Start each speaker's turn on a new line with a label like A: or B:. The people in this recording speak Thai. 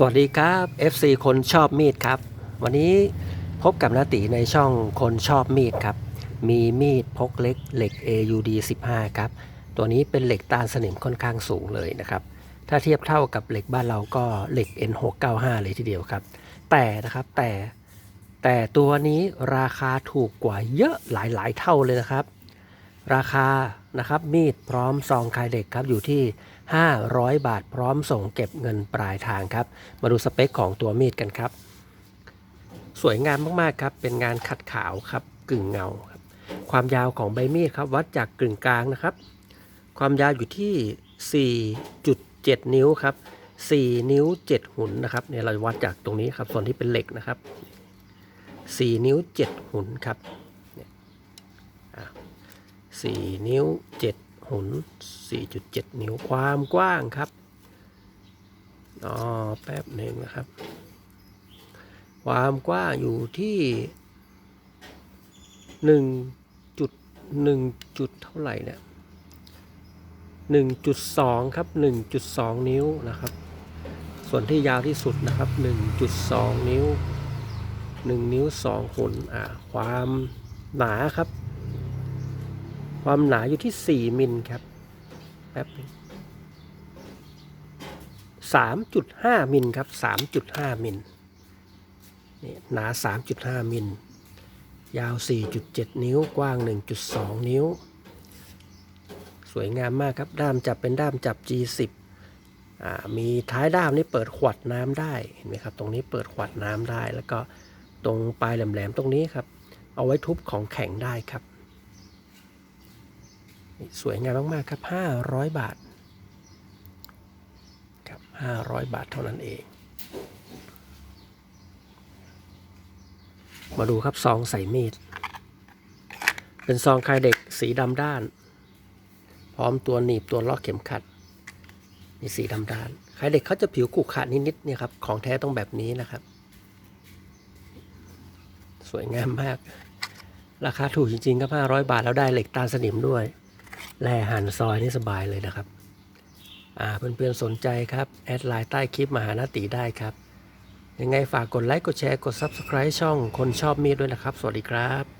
A: สวัสดีครับ FC คนชอบมีดครับ วันนี้พบกับนาติในช่องคนชอบมีดครับ มีมีดพกเล็กเหล็ก AUD 15 ครับ ตัวนี้เป็นเหล็กตานสนิมค่อนข้างสูงเลยนะครับ ถ้าเทียบเท่ากับเหล็กบ้านเราก็เหล็ก N695 เลยทีเดียวครับ แต่นะครับแต่แต่ตัวนี้ราคาถูกกว่าเยอะหลายๆ เท่าเลยนะครับ ราคานะครับมีดพร้อมซองคายเหล็กครับอยู่ที่ 500 บาทพร้อมส่งเก็บเงินปลายทางครับ มาดูสเปคของตัวมีดกันครับ สวยงามมากๆครับ เป็นงานขัดขาวครับกึ่งเงาครับความยาวของใบมีดครับวัดจากกึ่งกลางนะครับ ความยาวอยู่ที่ 4.7 นิ้วครับ 4 นิ้ว 7 หุ่นนะครับเนี่ยเราวัดจากตรงนี้ครับส่วนที่เป็นเหล็กนะครับ 4 นิ้ว 7 หุ่นครับ 4 นิ้ว 7หุ่น4.7 นิ้วความกว้างครับอ๋อแป๊บหนึ่งนะครับ ความกว้างอยู่ที่หนึ่งจุดหนึ่งจุดเท่าไหร่เนี่ยหนึ่งจุดสองครับหนึ่งจุดสองนิ้วนะครับ ส่วนที่ยาวที่สุดนะครับหนึ่งจุดสองนิ้วหนึ่งนิ้วสองหุ่นอ่าความหนาครับ ความหนาอยู่ที่สี่มิลครับแป๊บนึงสามจุดห้ามิลครับสามจุดห้ามิลนี่หนา 3.5 มิล ยาว 4.7 นิ้ว กว้าง 1.2 นิ้ว สวยงามมากครับ ด้ามจับเป็นด้ามจับ G10 มีท้ายด้ามนี่เปิดขวดน้ำได้ เห็นไหมครับ ตรงนี้เปิดขวดน้ำได้ แล้วก็ตรงปลายแหลมๆ ตรงนี้ครับ เอาไว้ทุบของแข็งได้ครับ สวยงามมากๆครับ 500 บาทครับ500 บาทเท่านั้นเอง มาดูครับซองใส่มีด เป็นซองคายเด็กสีดำด้าน พร้อมตัวหนีบตัวล็อกเข็มขัดนี่สีดำด้านคายเด็กเขาจะผิวขรุขระนิดๆเนี่ยครับ ของแท้ต้องแบบนี้นะครับ สวยงามมากราคาถูกจริงๆครับ500 บาทแล้วได้เหล็กตาลสนิมด้วย แล่หันซอยนี่สบายเลยนะครับ อ่าเพื่อนๆสนใจครับ แอดไลน์ใต้คลิปมาหานาตีได้ครับ ยังไงฝากกดไลค์กดแชร์กด Subscribe ช่องคนชอบมีดด้วยนะครับ สวัสดีครับ